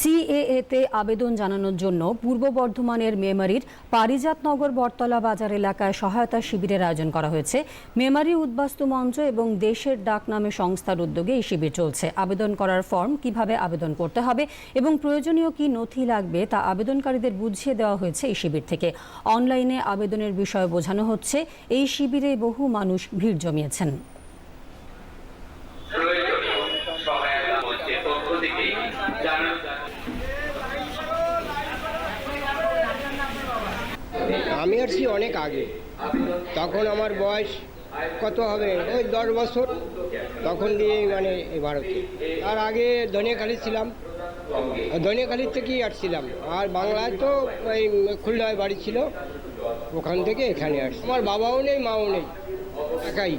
CAA তে আবেদন জানানোর জন্য পূর্ব বর্ধমানের মেমারির পারিজাতনগর বটতলা বাজার এলাকায় সহায়তা শিবিরের আয়োজন করা হয়েছে। মেমারি উদ্বাস্তু মঞ্চ এবং দেশের ডাক নামে সংস্থার উদ্যোগে এই শিবির চলছে। আবেদন করার ফর্ম কীভাবে আবেদন করতে হবে এবং প্রয়োজনীয় কি নথি লাগবে তা আবেদনকারীদের বুঝিয়ে দেওয়া হয়েছে এই শিবির থেকে। অনলাইনে আবেদনের বিষয়ে বোঝানো হচ্ছে। এই শিবিরে বহু মানুষ ভিড় জমিয়েছেন। আসছি অনেক আগে। তখন আমার বয়স কত হবে? ওই দশ বছর। তখন দিয়ে মানে ভারতে। তার আগে ধনিয়াখালি ছিলাম। ধনিয়াখালির থেকেই আসছিলাম। আর বাংলায় তো ওই খুলনায় বাড়ি ছিল। ওখান থেকে এখানে আসছি। আমার বাবাও নেই, মাও নেই। একাই।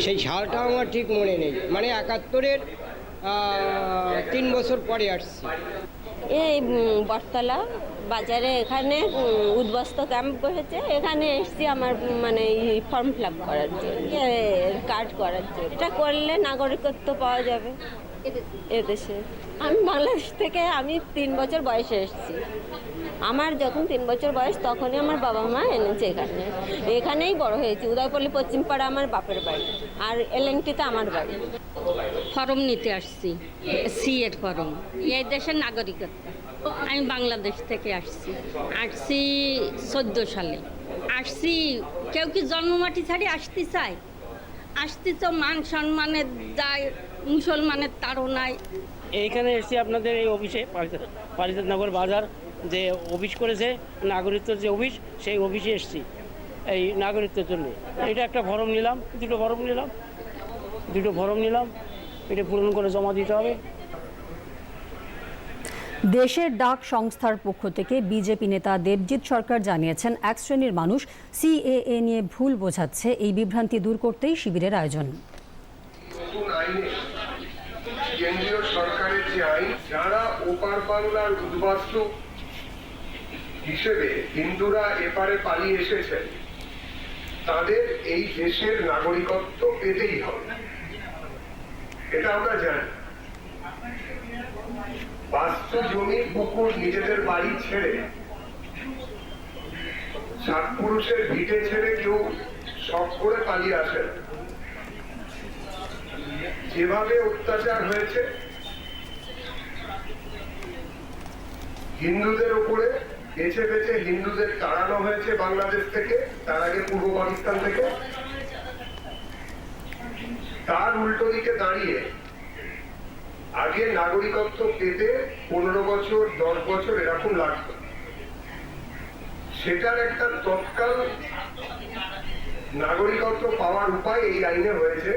সেই সালটা আমার ঠিক মনে নেই। মানে একাত্তরের তিন বছর পরে আসছি। এই বটতলা বাজারে এখানে উদ্বস্ত ক্যাম্প বসেছে। এখানে এসছি আমার মানে ফর্ম ফিল আপ করার জন্য কার্ড করার জন্য। এটা করলে নাগরিকত্ব পাওয়া যাবে। এদেশে। আমি বাংলাদেশ থেকে আমি তিন বছর বয়সে এসেছি। আমার যখন তিন বছর বয়স, তখনই আমার বাবা মা এনেছে এখানে। এখানেই বড় হয়েছি। উদয়পল্লী পশ্চিমপাড়া আমার বাপের বাড়ি আর এলএনটিতে আমার বাড়ি। ফর্ম নিতে আসছি, সি এর ফর্ম। এই দেশের নাগরিকত্ব। আমি বাংলাদেশ থেকে আসছি। আসছি চোদ্দ সালে। আসছি, কেউ কি জন্মমাটি ছাড়ি আসতে চায়? আসতে তো মান সম্মানের দায়, মুসলমানের নাই এইখানে এসছি আপনাদের এই অফিসে পারিজাতনগর বাজার যে অফিস করেছে নাগরিকত্ব যে অফিস, সেই অফিসে এসছি। এই নাগরিকত্বের জন্য। এটা একটা ফর্ম নিলাম, দুটো ফর্ম নিলাম। দুটো ফর্ম নিলাম, এটা পূরণ করে জমা দিতে হবে। দেশের ডাক সংস্থার পক্ষ থেকে বিজেপি নেতা দেবজিৎ সরকার জানিয়েছেন, এক শ্রেণির মানুষ সিএএ নিয়ে ভুল বোঝাচ্ছে, এই বিভ্রান্তি দূর করতেই শিবিরের আয়োজন। হিসেবে হিন্দুরা এপারে পালিয়ে এসেছেন তাদের এই দেশের নাগরিকত্ব পেতেই হবে। এটা আমরা জানি। বাস্তু জমি পুকুর নিজেদের বাড়ি ছেড়ে সাত পুরুষের ভিটে ছেড়ে কেউ শখ করে পালিয়ে আসে না। যেভাবে অত্যাচার হয়েছে, হিন্দুদের উপরে, বেছে বেছে হিন্দুদের তাড়ানো হয়েছে বাংলাদেশ থেকে, তার আগে পূর্ব পাকিস্তান থেকে তার উল্টো দিকে দাঁড়িয়ে আগে নাগরিকত্ব পেতে পনেরো বছর, দশ বছর এরকম লাগত। সেটার একটা তৎকাল নাগরিকত্ব পাওয়ার উপায় এই আইনে হয়েছে।